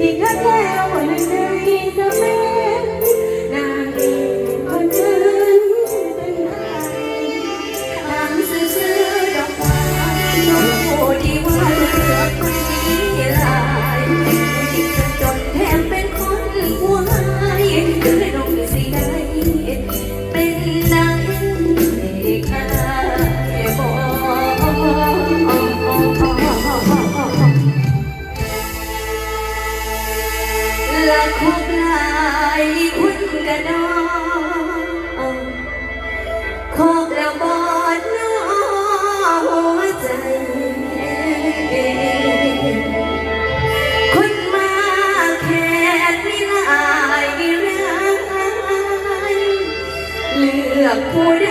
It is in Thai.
Y yo quiero ponerte vida. อุ่กระดองขอกระบอนน้อหัวใจ คนมาแค่ไม่ลายเลือกผู้ใด